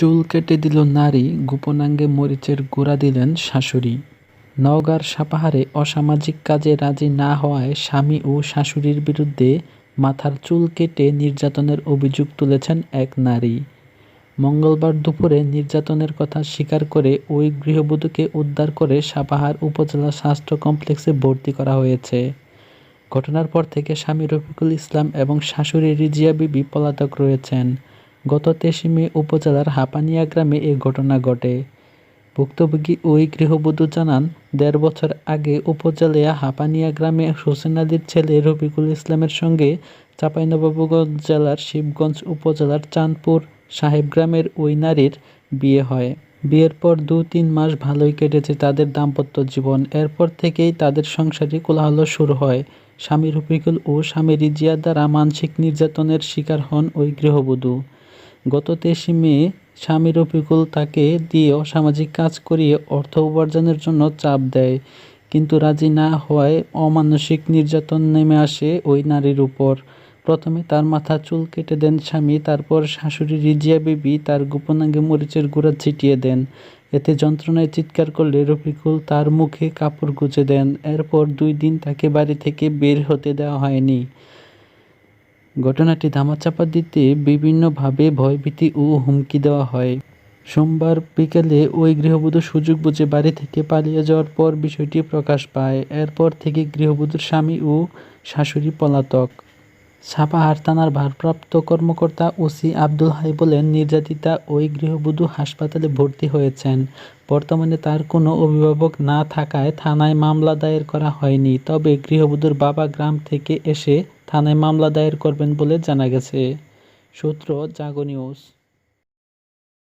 চুল কেটে দিল নারী, গোপনাঙ্গে মরিচের গুঁড়া দিলেন শাশুড়ি। নওগাঁর সাপাহারে অসামাজিক কাজে রাজি না হওয়ায় স্বামী ও শাশুড়ির বিরুদ্ধে মাথার চুল কেটে নির্যাতনের অভিযোগ তুলেছেন এক নারী। মঙ্গলবার দুপুরে নির্যাতনের কথা স্বীকার করে ওই গৃহবধূকে উদ্ধার করে সাপাহার উপজেলা স্বাস্থ্য কমপ্লেক্সে ভর্তি করা হয়েছে। ঘটনার পর থেকে স্বামী রফিকুল ইসলাম এবং শাশুড়ি রিজিয়া বিবি পলাতক রয়েছেন। গত তেইশে মে উপজেলার হাপানিয়া গ্রামে এ ঘটনা ঘটে। ভুক্তভোগী ওই গৃহবধূ জানান, দেড় বছর আগে উপজেলা হাপানিয়া গ্রামে হোসেন আলীর ছেলে রফিকুল ইসলামের সঙ্গে চাঁপাইনবাবগঞ্জ জেলার শিবগঞ্জ উপজেলার চাঁদপুর সাহেব গ্রামের ওই নারীর বিয়ে হয়। বিয়ের পর দু, তিন মাস ভালোই কেটেছে তাদের দাম্পত্য জীবন। এরপর থেকেই তাদের সংসারে কোলাহল শুরু হয়। স্বামী রফিকুল ও স্বামী রিজিয়া দ্বারা মানসিক নির্যাতনের শিকার হন ওই গৃহবধূ। গত তেইশে মে, স্বামী রফিকুল তাকে দিয়ে অসামাজিক কাজ করিয়ে অর্থ উপার্জনের জন্য চাপ দেয়। কিন্তু রাজি না হওয়ায় অমানসিক নির্যাতন নেমে আসে ওই নারীর উপর। প্রথমে তার মাথা চুল কেটে দেন স্বামী, তারপর শাশুড়ি রিজিয়া বিবি তার গোপনাঙ্গে মরিচের গুঁড়া ছিটিয়ে দেন। এতে যন্ত্রণায় চিৎকার করলে রফিকুল তার মুখে কাপড় গুঁজে দেন। এরপর দুই দিন তাকে বাড়ি থেকে বের হতে দেওয়া হয়নি। ঘটনাটি ধামাচাপা দিতে বিভিন্নভাবে ভয়ভীতি ও হুমকি দেওয়া হয়। সোমবার বিকেলে ওই গৃহবধূ সুযোগ বুঝে বাড়ি থেকে পালিয়ে যাওয়ার পর বিষয়টি প্রকাশ পায়। এরপর থেকে গৃহবধূর স্বামী ও শাশুড়ি পলাতক। সাপাহার থানার ভারপ্রাপ্ত কর্মকর্তা ওসি আব্দুল হাই বলেন, নির্যাতিতা ওই গৃহবধূ হাসপাতালে ভর্তি হয়েছেন। বর্তমানে তার কোনো অভিভাবক না থাকায় থানায় মামলা দায়ের করা হয়নি। তবে গৃহবধূর বাবা গ্রাম থেকে এসে থানায় মামলা দায়ের করবেন বলে জানা গেছে। সূত্র জাগো নিউজ।